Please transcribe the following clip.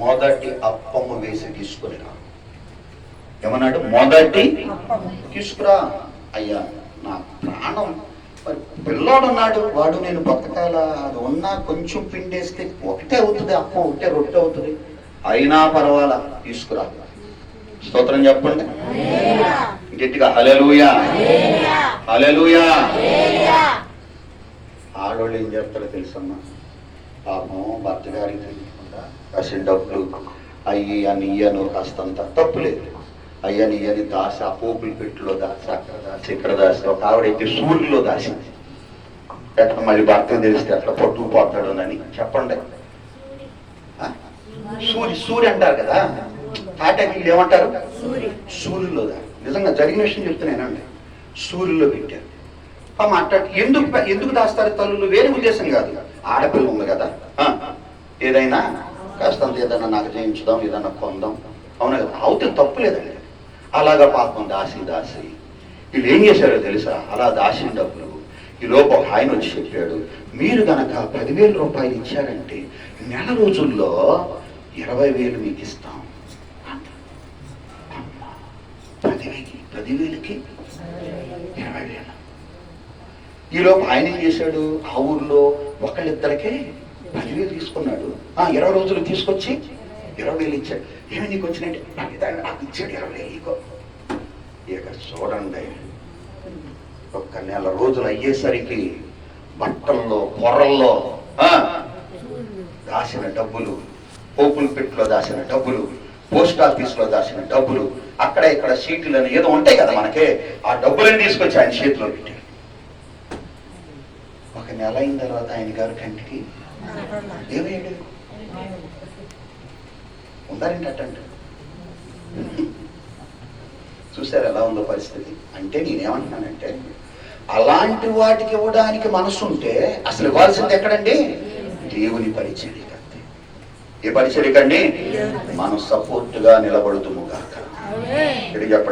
మొదటి అప్పము వేసి తీసుకుని రా ఏమన్నాడు? మొదటి తీసుకురా. అయ్యా నా ప్రాణం. మరి పిల్లోడు ఉన్నాడు వాడు నేను బతకాల? అది ఉన్నా కొంచెం పిండేస్తే ఒకటే అవుతుంది అప్ప ఒకటే రొట్టె అవుతుంది. అయినా పర్వాలా? తీసుకురా. స్తోత్రం చెప్పండి. గట్టిగా హలెలుయా హలెలుయా ఆడవాళ్ళు ఏం చేస్తారో తెలుసమ్మా? పాపం భర్త గారికి తెలియకుండా కాసిన డబ్బులు అయ్యి అని ఇయ్యను కాస్తంత తప్పు లేదు అయ్యని ఇయ్యని దాసి ఆ పోపులు పెట్టులో దాసి అక్కడ దాసి ఇక్కడ దాసి ఒక ఆవిడైతే సూర్యులో దాసింది. ఎట్లా మళ్ళీ భర్త తెలిస్తే ఎట్లా పట్టుకుపోతాడోనని చెప్పండి. ఆ? సూరి సూర్య అంటారు కదా. తాటాకి ఏమంటారు? సూర్యులో దా నిజంగా జరిగిన విషయం చెప్తున్నానండి. సూర్యులో పెట్టారు. మాట్లాడు ఎందుకు ఎందుకు దాస్తారు తల్లులు? వేరే ఉద్దేశం కాదు. ఆడపిల్ల ఉంది కదా. ఏదైనా కాస్తంత ఏదైనా నాకు చేయించుదాం ఏదైనా కొందాం. అవునా కదా? అవుతే తప్పు లేదండి. అలాగా పాపం దాసి దాసి. వీళ్ళు ఏం చేశారో తెలుసా? అలా దాసిన డబ్బులు. ఈ లోపు ఒక ఆయన వచ్చి చెప్పాడు మీరు గనక పదివేల రూపాయలు ఇచ్చారంటే నెల రోజుల్లో ఇరవై వేలు మీకు ఇస్తాం. పదివేలకి పదివేలకి ఇరవై వేలు. ఈలోపు ఆయన ఏం చేశాడు? ఆ ఊర్లో ఒకళ్ళిద్దరికే పదివేలు తీసుకున్నాడు. ఆ ఇరవై రోజులు తీసుకొచ్చి ఇరవై వేలు ఇచ్చాడు. ఏమి నీకు వచ్చినట్టు? నాకు ఇచ్చాడు ఇరవై వేలు ఇక చూడండి ఒక్క నెల రోజులు అయ్యేసరికి బట్టల్లో పొరల్లో ఆ, దాచిన డబ్బులు పోపుల పెట్టులో దాచిన డబ్బులు పోస్ట్ ఆఫీస్లో దాసిన దాచిన డబ్బులు అక్కడ ఇక్కడ సీట్లను ఏదో ఉంటాయి కదా మనకి ఆ డబ్బులను తీసుకొచ్చి ఆయన చేతిలో పెట్టి ఒక నెల అయిన తర్వాత ఆయన గారు కంటికి ఏమయ్యాడు ఉండాలంటే అట్టండి చూసారు ఎలా ఉందో పరిస్థితి. అంటే నేనేమంటున్నానంటే అలాంటి వాటికి ఇవ్వడానికి మనసు ఉంటే అసలు ఇవ్వాల్సింది ఎక్కడండి? దేవుని పరిచర్యకి అంతే ఏ పరిచర్యకండి మనం సపోర్ట్గా నిలబడుతుము గాక. ఇది చెప్పండి